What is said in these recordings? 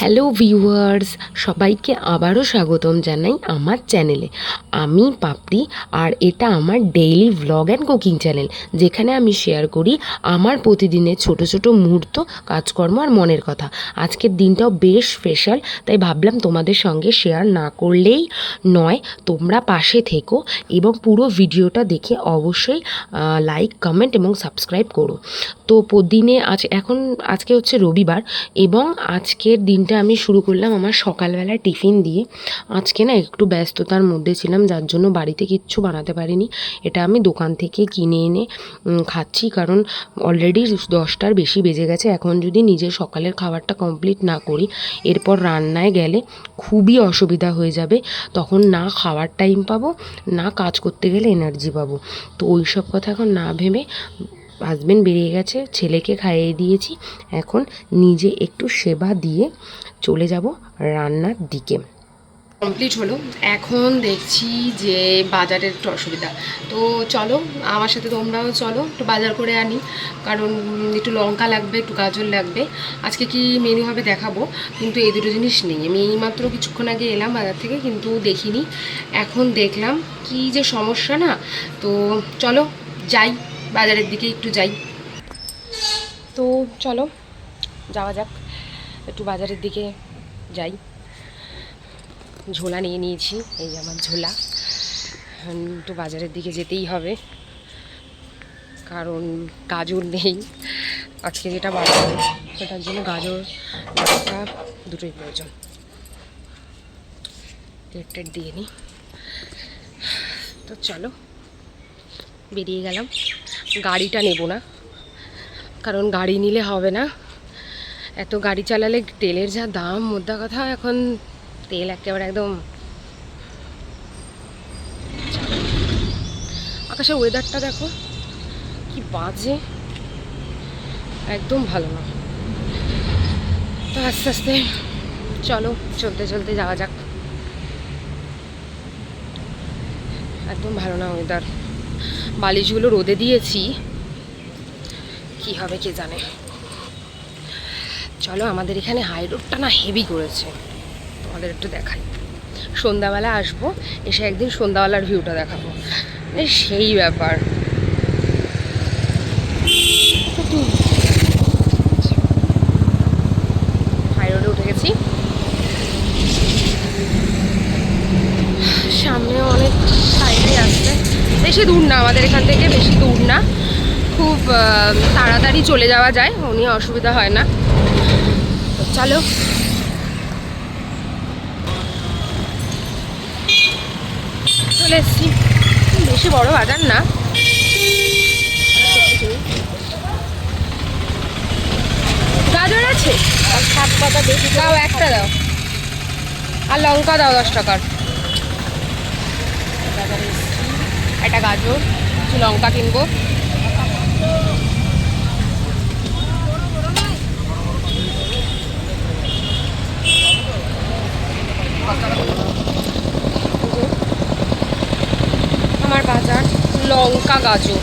Hello viewers সবাইকে আবারও স্বাগতম জানাই আমার চ্যানেলে আমি পাপড়ি, আর এটা আমার daily vlog and cooking channel যেখানে আমি শেয়ার করি আমার প্রতিদিনের ছোট ছোট মুহূর্ত, কাজকর্ম আর মনের কথা। আজকের দিনটাও বেশ স্পেশাল তাই ভাবলাম তোমাদের সঙ্গে শেয়ার না করলেই নয়, তোমরা পাশে থেকো এবং পুরো ভিডিওটা দেখে অবশ্যই লাইক কমেন্ট এবং সাবস্ক্রাইব করো। তো দিনে আজ এখন, আজকে হচ্ছে রবিবার এবং আজকের দিনটা আমি শুরু করলাম আমার সকালবেলা টিফিন দিয়ে। আজকে না একটু ব্যস্ততার মধ্যে ছিলাম, যার জন্য বাড়িতে কিচ্ছু বানাতে পারিনি। এটা আমি দোকান থেকে কিনে এনে খাচ্ছি কারণ অলরেডি দশটার বেশি বেজে গেছে। এখন যদি নিজের সকালের খাবারটা কমপ্লিট না করি, এরপর রান্নায় গেলে খুবই অসুবিধা হয়ে যাবে। তখন না খাওয়ার টাইম পাবো, না কাজ করতে গেলে এনার্জি পাবো। তো ওই সব কথা এখন না ভেবে হাজবেন্ড বেরিয়ে গেছে, ছেলেকে খাইয়ে দিয়েছি। এখন নিজে একটু সেবা দিয়ে চলে যাব রান্নার দিকে। কমপ্লিট হলো। এখন দেখছি যে বাজারের একটু অসুবিধা। তো চলো, আমার সাথে তোমরাও চলো, একটু বাজার করে আনি। কারণ একটু লঙ্কা লাগবে, একটু গাজর লাগবে। আজকে কি মেনু হবে দেখাবো, কিন্তু এই দুটো জিনিস নেই। আমি এইমাত্র কিছুক্ষণ আগে এলাম বাজার থেকে, কিন্তু দেখিনি। এখন দেখলাম কি যে সমস্যা না? তো চলো, যাই। বাজারের দিকে একটু যাই। তো চলো, যাওয়া যাক। একটু বাজারের দিকে যাই। ঝোলা নিয়ে নিয়েছি, এই যে আমার ঝোলা। একটু বাজারের দিকে যেতেই হবে। কারণ গাজর নেই। আজকে যেটা বাজার, সেটার জন্য গাজর দুটোই প্রয়োজন। প্লেট টেট দিয়ে নিই তো চলো, বেরিয়ে গেলাম। গাড়িটা নেব না। কারণ গাড়ি নিলে হবে না। এত গাড়ি চালালে তেলের যা দাম, মোদ্দা কথা। এখন তেল একেবারে একদম আকাশের ওয়েদারটা দেখো, কি বাজে। একদম ভালো না। তো আস্তে আস্তে চলো, চলতে চলতে যাওয়া যাক। একদম ভালো না ওয়েদার বালিশগুলো রোদে দিয়েছি। কি হবে কে জানে। চলো আমাদের এখানে হাই রোডটা না হেভি করেছে। তোমাদের একটু দেখাই। সন্ধ্যাবেলা আসব, এসে একদিন সন্ধ্যাবেলার ভিউটা দেখাবো। সেই ব্যাপার হাই রোডে উঠে গেছি সামনে অনেক সাইডে আসছে বেশি দূর না, আমাদের এখান থেকে বেশি দূর না। খুব তাড়াতাড়ি চলে যাওয়া যায়, উনি অসুবিধা হয় না। চলো। চলে এসছি। বেশি বড় বাজার না। গাজর আছে? আর সাত পাতা বেশি দাও একটা দাও। আর লঙ্কা দাও দশ টাকার। একটা গাজর, কিছু লঙ্কা কিনবো। আমার বাজার, লঙ্কা গাজর।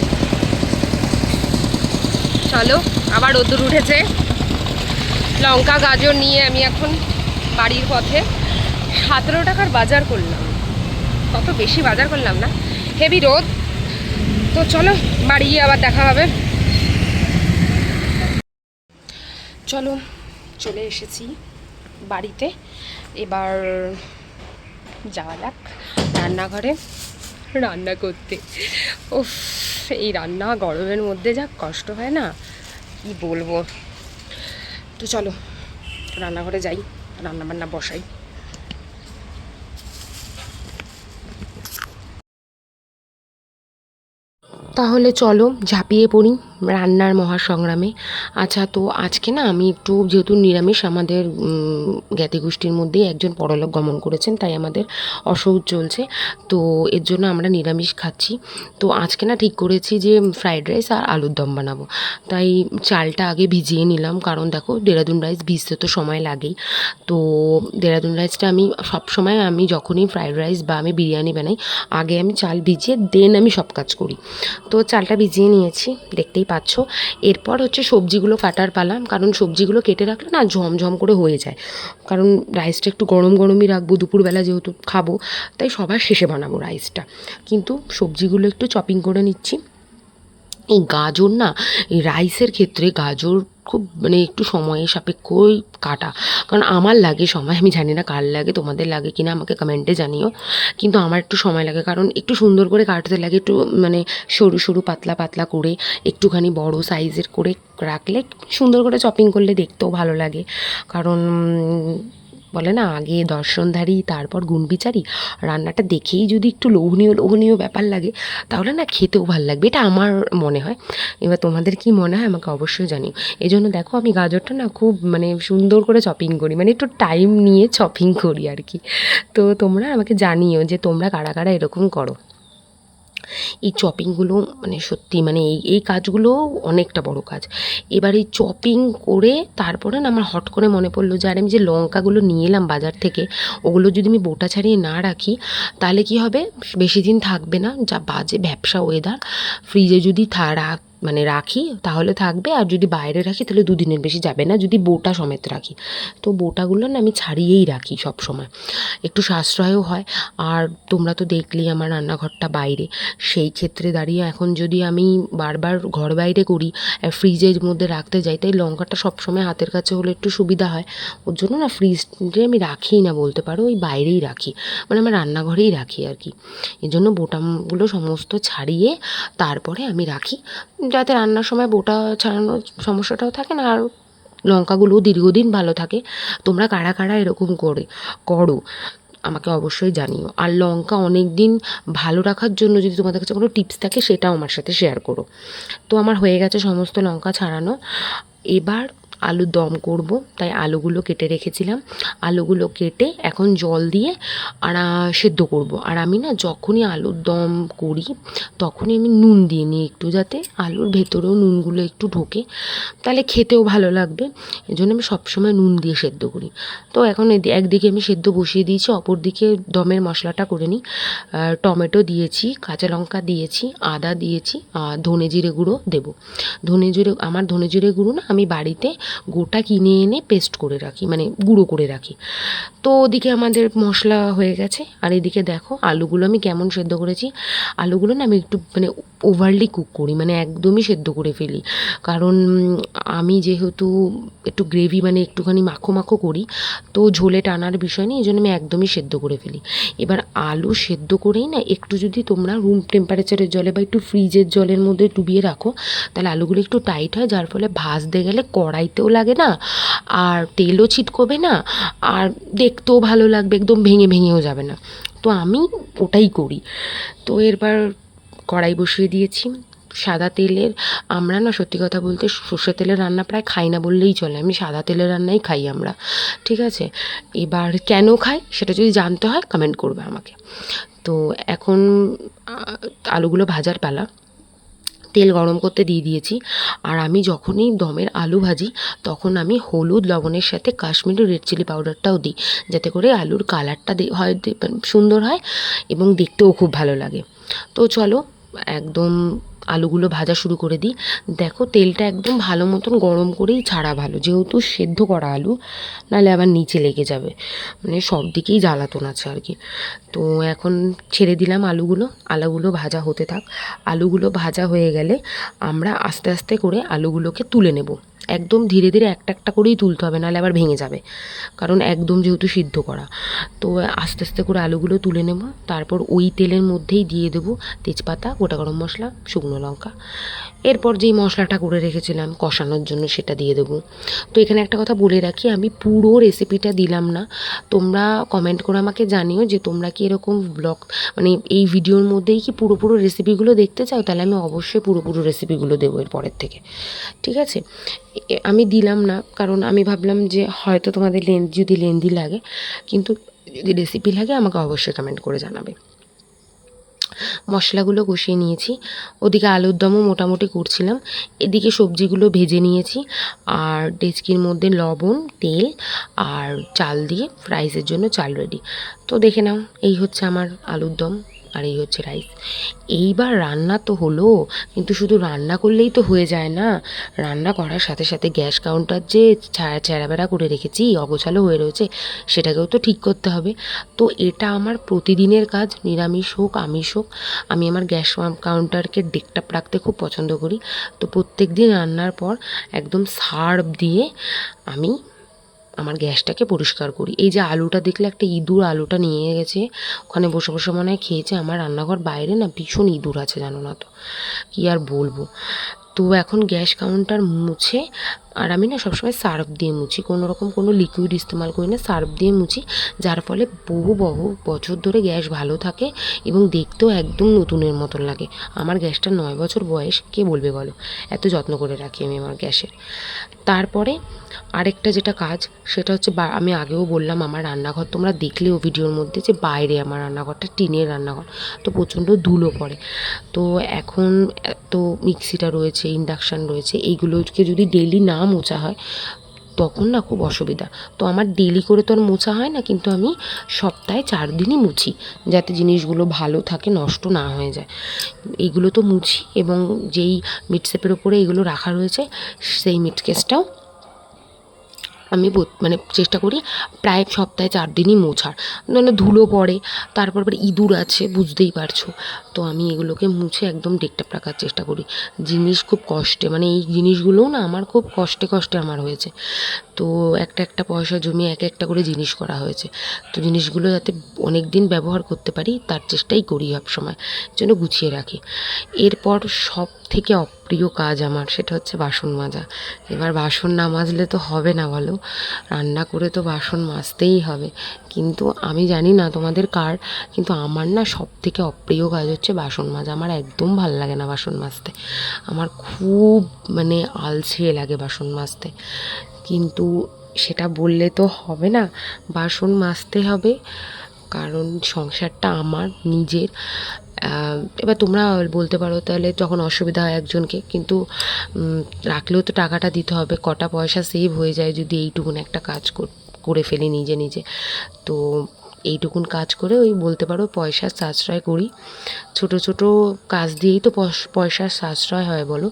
চলো, আবার রোদ্দুর উঠেছে। লঙ্কা গাজর নিয়ে আমি এখন বাড়ির পথে। সতেরো টাকার বাজার করলাম। কত বেশি বাজার করলাম না। হেভি রোদ। তো চলো, বাড়ি গিয়ে আবার দেখা হবে। চলো, চলে এসেছি বাড়িতে। এবার যাওয়া যাক রান্নাঘরে। রান্না করতে। উফ, এই রান্না গরমের মধ্যে যা কষ্ট হয় না, কি বলব? তো চলো, রান্নাঘরে যাই রান্না বান্না বসাই। তাহলে চলো ঝাঁপিয়ে পড়ি রান্নার মহাসংগ্রামে। আচ্ছা তো আজকে না আমি একটু যেহেতু নিরামিষ, আমাদের জ্ঞাতি গোষ্ঠীর মধ্যেই একজন পরলোক গমন করেছেন, তাই আমাদের অসৌচ চলছে। তো এর জন্য আমরা নিরামিষ খাচ্ছি। তো আজকে না ঠিক করেছি যে ফ্রাইড রাইস আর আলুর দম বানাবো। তাই চালটা আগে ভিজিয়ে নিলাম, কারণ দেখো দেরাদুন রাইস ভিজতে তো সময় লাগেই। তো দেরাদুন রাইসটা আমি সব সময় আমি যখনই ফ্রাইড রাইস বা আমি বিরিয়ানি বানাই, আগে আমি চাল ভিজিয়ে দেন আমি সব কাজ করি। তো চালটা ভিজিয়ে নিয়েছি, দেখতেই পাচ্ছ। এরপর হচ্ছে সবজিগুলো কাটার পালা, কারণ সবজিগুলো কেটে রাখলে না ঝমঝম করে হয়ে যায়। কারণ রাইসটা একটু গরম গরমই রাখব, দুপুরবেলা যেহেতু খাব, তাই সবার শেষে বানাবো রাইসটা। কিন্তু সবজিগুলো একটু চপিং করে নিচ্ছি। এই গাজর না, এই রাইসের ক্ষেত্রে গাজর খুব মানে একটু সময়ের সাপেক্ষই কাটা। কারণ আমার লাগে সময়, আমি জানি না কার লাগে, তোমাদের লাগে কিনা আমাকে কমেন্টে জানিও। কিন্তু আমার একটু সময় লাগে, কারণ একটু সুন্দর করে কাটতে লাগে, একটু মানে সরু সরু, পাতলা পাতলা করে, একটুখানি বড় সাইজের করে রাখলে সুন্দর করে চপিং করলে দেখতেও ভালো লাগে। কারণ বলে না, আগে দর্শনধারী তারপর গুণবিচারী রান্নাটা দেখেই যদি একটু লোভনীয় লোভনীয় ব্যাপার লাগে, তাহলে না খেতেও ভালো লাগবে, এটা আমার মনে হয়। এবার তোমাদের কি মনে হয় আমাকে অবশ্যই জানিও। এই জন্য দেখো আমি গাজরটা না খুব মানে সুন্দর করে চপিং করি মানে একটু টাইম নিয়ে চপিং করি আর কি। তো তোমরা আমাকে জানিও যে তোমরা কারা কারা এরকম করো। এই চপিংগুলো মানে সত্যি মানে এই এই কাজগুলো অনেকটা বড় কাজ। এবার এই চপিং করে তারপরে না আমার হট করে মনে পড়ল যে, আর আমি যে লঙ্কাগুলো নিয়ে এলাম বাজার থেকে, ওগুলো যদি আমি বোটা ছাড়িয়ে না রাখি, তাহলে কি হবে? বেশি দিন থাকবে না, যা বাজে ব্যবসা ওয়েদার ফ্রিজে যদি রাখ মানে রাখি, তাহলে থাকবে। আর যদি বাইরে রাখি, তাহলে দুদিনের বেশি যাবে না। যদি বোটা সমেত রাখি। তো বোটাগুলো না আমি ছাড়িয়েই রাখি সব সময় একটু সাশ্রয়ও হয়। আর তোমরা তো দেখলেই আমার রান্নাঘরটা বাইরে। সেই ক্ষেত্রে দাঁড়িয়ে এখন যদি আমি বারবার ঘর বাইরে করি ফ্রিজের মধ্যে রাখতে যাই, তাই লঙ্কাটা সবসময় হাতের কাছে হলে একটু সুবিধা হয়। ওর জন্য না ফ্রিজে আমি রাখিই না বলতে পারো, ওই বাইরেই রাখি। মানে আমার রান্নাঘরেই রাখি আর কি। এই জন্য বোটামগুলো সমস্ত ছাড়িয়ে তারপরে আমি রাখি। যাতে রান্নার সময় বোটা ছাড়ানোর সমস্যাটাও থাকে না, আর লঙ্কাগুলো দীর্ঘদিন ভালো থাকে। তোমরা কারা কারা এরকম করে করো, আমাকে অবশ্যই জানিও। আর লঙ্কা অনেক দিন ভালো রাখার জন্য যদি তোমাদের কাছে কোনো টিপস থাকে, সেটাও আমার সাথে শেয়ার করো। তো আমার হয়ে গেছে সমস্ত লঙ্কা ছাড়ানো। এবার আলুর দম করব। তাই আলুগুলো কেটে রেখেছিলাম। আলুগুলো কেটে এখন জল দিয়ে আর সেদ্ধ করব। আর আমি না যখনই আলুর দম করি, তখনই আমি নুন দিয়ে নিই একটু যাতে আলুর ভেতরেও নুনগুলো একটু ঢোকে। তাহলে খেতেও ভালো লাগবে। এই জন্য আমি সবসময় নুন দিয়ে সেদ্ধ করি। তো এখন একদিকে আমি সেদ্ধ বসিয়ে দিয়েছি অপর দিকে দমের মশলাটা করে নিই। টমেটো দিয়েছি, কাঁচা লঙ্কা দিয়েছি, আদা দিয়েছি আর ধনে জিরে গুঁড়ো দেবো। ধনে জিরে আমার ধনে জিরে গুঁড়ো না আমি বাড়িতে গোটা কিনে এনে পেস্ট করে রাখি মানে গুঁড়ো করে রাখি। তো ওদিকে আমাদের মশলা হয়ে গেছে। আর এদিকে দেখো, আলুগুলো আমি কেমন সেদ্ধ করেছি। আলুগুলো না আমি একটু মানে ওভারলি কুক করি মানে একদমই সেদ্ধ করে ফেলি। কারণ আমি যেহেতু একটু গ্রেভি মানে একটুখানি মাখো মাখো করি, তো ঝোলে টানার বিষয় নেই এই জন্য আমি একদমই সেদ্ধ করে ফেলি। এবার আলু সেদ্ধ করেই না একটু যদি তোমরা রুম টেম্পারেচারের জলে বা একটু ফ্রিজের জলের মধ্যে ডুবিয়ে রাখো, তাহলে আলুগুলো একটু টাইট হয়, যার ফলে ভাজতে গেলে কড়াইতেও লাগে না, আর তেলও ছিটকোবে না, আর দেখতেও ভালো লাগবে, একদম ভেঙে ভেঙেও যাবে না। তো আমি ওটাই করি। তো এরপর কড়াই বসিয়ে দিয়েছি, সাদা তেলের, আমরা না সত্যি কথা বলতে সর্ষে তেলের রান্না প্রায় খাই না বললেই চলে, আমি সাদা তেলের রান্নাই খাই আমরা, ঠিক আছে? এবার কেন খাই সেটা যদি জানতে হয় কমেন্ট করবে আমাকে। তো এখন আলুগুলো ভাজার পালা। তেল গরম করতে দিয়ে দিয়েছি। আর আমি যখনই দমের আলু ভাজি, তখন আমি হলুদ লবণের সাথে কাশ্মীরি রেড চিলি পাউডারটাও দিই, যাতে করে আলুর কালারটা হয় সুন্দর হয় এবং দেখতেও খুব ভালো লাগে। তো চলো, একদম আলুগুলো ভাজা শুরু করে দিই। দেখো তেলটা একদম ভালো মতন গরম করেই ছাড়া ভালো। যেহেতু সেদ্ধ করা আলু, নাহলে আবার নিচে লেগে যাবে। মানে সব দিকেই জ্বালাতন আছে আর কি। তো এখন ছেড়ে দিলাম আলুগুলো। আলুগুলো ভাজা হতে থাক। আলুগুলো ভাজা হয়ে গেলে আমরা আস্তে আস্তে করে আলুগুলোকে তুলে নেব। একদম ধীরে ধীরে একটা একটা করেই তুলতে হবে, নাহলে আবার ভেঙে যাবে। কারণ একদম যেহেতু সিদ্ধ করা। তো আস্তে আস্তে করে আলুগুলো তুলে নেব। তারপর ওই তেলের মধ্যেই দিয়ে দেবো তেজপাতা, গোটা গরম মশলা, শুকনো লঙ্কা। এরপর যেই মশলাটা করে রেখেছিলাম, কষানোর জন্য সেটা দিয়ে দেবো। তো এখানে একটা কথা বলে রাখি, আমি পুরো রেসিপিটা দিলাম না। তোমরা কমেন্ট করে আমাকে জানিও যে তোমরা কি এরকম ব্লগ মানে এই ভিডিওর মধ্যেই কি পুরো পুরো রেসিপিগুলো দেখতে চাও? তাহলে আমি অবশ্যই পুরো পুরো রেসিপিগুলো দেবো এর পরের থেকে। ঠিক আছে? আমি দিলাম না, কারণ আমি ভাবলাম যে হয়তো তোমাদের লেন্থ যদি লেন্দি লাগে, কিন্তু যদি রেসিপি লাগে আমাকে অবশ্যই কমেন্ট করে জানাবে। মশলাগুলো কষিয়ে নিয়েছি। ওদিকে আলুর দমও মোটামুটি করছিলাম। এদিকে সবজিগুলো ভেজে নিয়েছি। আর ডেচকির মধ্যে লবণ, তেল আর চাল দিয়ে ফ্রাইসের জন্য চাল রেডি তো দেখে নাও, এই হচ্ছে আমার আলুর দম। আর এই হচ্ছে রাইস এইবার রান্না তো হলো, কিন্তু শুধু রান্না করলেই তো হয়ে যায় না। রান্না করার সাথে সাথে গ্যাস কাউন্টার যে ছেঁড়াবেড়া করে রেখেছি, অগোছালো হয়ে রয়েছে, সেটাকেও তো ঠিক করতে হবে। তো এটা আমার প্রতিদিনের কাজ, নিরামিষ হোক, আমিষ হোক। আমি আমার গ্যাস কাউন্টারকে ডেকটাপ রাখতে খুব পছন্দ করি। তো প্রত্যেক দিন রান্নার পর একদম সার্ফ দিয়ে আমি আমার গ্যাসটাকে পরিষ্কার করি। এই যে আলুটা দেখলে একটা ইঁদুর আলুটা নিয়ে গেছে, ওখানে বসে বসে মনে হয় খেয়েছে, আমার রান্নাঘর বাইরে না ভীষণ ইঁদুর আছে জানো না তো। কী আর বলব? তো এখন গ্যাস কাউন্টার মুছে আর আমি না সবসময় সার্ফ দিয়ে মুছি। কোনো রকম কোনো লিকুইড ইস্তেমাল করি না, সার্ফ দিয়ে মুছি। যার ফলে বহু বহু বছর ধরে গ্যাস ভালো থাকে এবং দেখতেও একদম নতুনের মতন লাগে। আমার গ্যাসটা নয় বছর বয়স, কে বলবে বলো? এত যত্ন করে রাখি আমি আমার গ্যাসের। তারপরে আরেকটা যেটা কাজ, সেটা হচ্ছে আমি আগেও বললাম আমার রান্নাঘর, তোমরা দেখলেও ভিডিওর মধ্যে যে বাইরে আমার রান্নাঘরটা টিনের রান্নাঘর, তো প্রচণ্ড ধুলো পড়ে। তো এখন তো মিক্সিটা রয়েছে, ইন্ডাকশান রয়েছে, এইগুলোকে যদি ডেলি না মোছা হয়, তখন না খুব অসুবিধা। তো আমার ডেলি করে তো আর মোছা হয় না, কিন্তু আমি সপ্তাহে চার দিনই মুছি, যাতে জিনিসগুলো ভালো থাকে, নষ্ট না হয়ে যায়। এগুলো তো মুছি এবং যেই মিটসেপের ওপরে এগুলো রাখা রয়েছে, সেই মিটকেসটাও আমি মানে চেষ্টা করি প্রায় সপ্তাহে চার দিনই মোছার। মানে ধুলো পড়ে, তারপর ইঁদুর আছে, বুঝতেই পারছ। তো আমি এগুলোকে মুছে একদম ডেকটাপ রাখার চেষ্টা করি। জিনিস খুব কষ্টে মানে এই জিনিসগুলোও না আমার খুব কষ্টে কষ্টে আমার হয়েছে। তো একটা একটা পয়সা জমিয়ে এক একটা করে জিনিস করা হয়েছে। তো জিনিসগুলো যাতে অনেক দিন ব্যবহার করতে পারি, তার চেষ্টাই করি সবসময়। জন্য গুছিয়ে রাখি। এরপর সব থেকে অপ্রিয় কাজ আমার, সেটা হচ্ছে বাসন মাজা। এবার বাসন না মাজলে তো হবে না বলো। রান্না করে তো বাসন মাজতেই হবে। কিন্তু আমি জানি না তোমাদের কার, কিন্তু আমার না সব থেকে অপ্রিয় কাজ হচ্ছে বাসন মাজা। আমার একদম ভালো লাগে না বাসন মাজতে। আমার খুব মানে আলসে লাগে বাসন মাজতে। কিন্তু সেটা বললে তো হবে না, বাসন মাজতে হবে। কারণ সংসারটা আমার, নিজের। এবার তোমরা বলতে পারো তাহলে যখন অসুবিধা হয় একজনকে, কিন্তু রাখলেও তো টাকাটা দিতে হবে, কটা পয়সা সেভ হয়ে যায় যদি এইটুকুন একটা কাজ কর- ফেলি নিজে নিজে। তো এইটুকুন কাজ করে ওই বলতে পারো পয়সার সাশ্রয় করি। ছোট ছোট কাজ দিয়েই তো পয়স- পয়সার সাশ্রয় হয় বলো।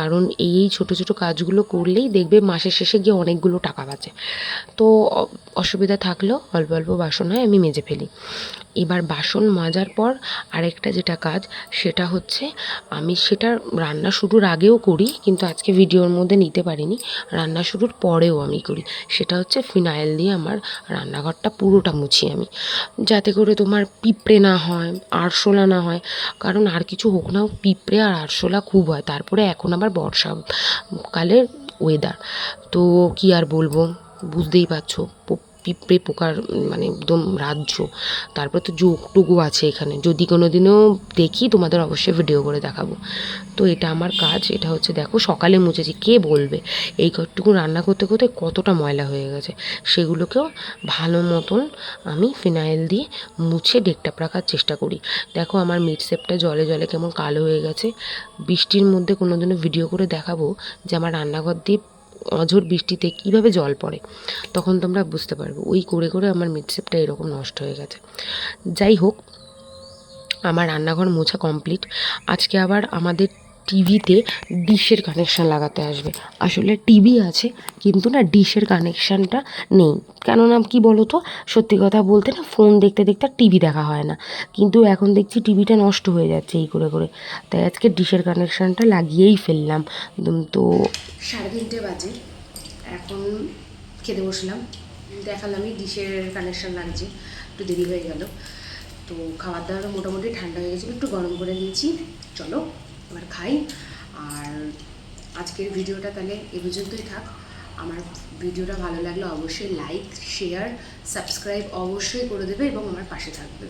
কারণ এই ছোট ছোট কাজগুলো করলেই দেখবে মাসের শেষে গিয়ে অনেকগুলো টাকা বাঁচে। তো অসুবিধা থাকলেও অল্প অল্প বাসন হয় আমি মেজে ফেলি। এবার বাসন মাজার পর আরেকটা যেটা কাজ, সেটা হচ্ছে আমি সেটা রান্না শুরুর আগেও করি, কিন্তু আজকে ভিডিওর মধ্যে নিতে পারিনি। রান্না শুরুর পরেও আমি করি। সেটা হচ্ছে ফিনাইল দিয়ে আমার রান্নাঘরটা পুরোটা মুছি আমি। যাতে করে তোমার পিঁপড়ে না হয়, আরশোলা না হয়। কারণ আর কিছু হোক না পিঁপড়ে আর আরশোলা খুব হয়। তারপরে এখন আবার বর্ষাকালের ওয়েদার তো কি আর বলব? বুঝতেই পারছ। পিঁপড়ে পোকার মানে একদম রাজ্য। তারপর তো যোগটুকু আছে এখানে। যদি কোনো দিনও দেখি, তোমাদের অবশ্যই ভিডিও করে দেখাবো। তো এটা আমার কাজ। এটা হচ্ছে দেখো, সকালে মুছেছি। কে বলবে? এই ঘরটুকু রান্না করতে করতে কতটা ময়লা হয়ে গেছে। সেগুলোকেও ভালো মতন আমি ফিনাইল দিয়ে মুছে ডেকটাপ রাখার চেষ্টা করি। দেখো, আমার মিটসেপটা জলে জলে কেমন কালো হয়ে গেছে। বৃষ্টির মধ্যে কোনো দিনও ভিডিও করে দেখাবো যে আমার রান্নাঘর দিয়ে অঝোর বৃষ্টিতে কীভাবে জল পড়ে, তখন তোমরা বুঝতে পারবে। ওই করে করে আমার মিডসেপটা এরকম নষ্ট হয়ে গেছে। যাই হোক, আমার রান্নাঘর মোছা কমপ্লিট। আজকে আবার আমাদের টিভিতে ডিশের কানেকশান লাগাতে আসবে। আসলে টিভি আছে, কিন্তু না ডিশের কানেকশানটা নেই। কেননা কি বলো তো সত্যি কথা বলতে না ফোন দেখতে দেখতে আর টিভি দেখা হয় না। কিন্তু এখন দেখছি টিভিটা নষ্ট হয়ে যাচ্ছে এই করে করে। তাই আজকে ডিশের কানেকশানটা লাগিয়েই ফেললাম। তো সাড়ে তিনটে বাজে। এখন খেতে বসলাম। দেখালামই ডিশের কানেকশান লাগছে। একটু দেরি হয়ে গেল। তো খাবার দাবার মোটামুটি ঠান্ডা হয়ে গেছে একটু গরম করে নিয়েছি। চলো। এবার খাই। আর আজকের ভিডিওটা তাহলে এ পর্যন্তই থাক। আমার ভিডিওটা ভালো লাগলে অবশ্যই লাইক শেয়ার সাবস্ক্রাইব অবশ্যই করে দেবে এবং আমার পাশে থাকবে।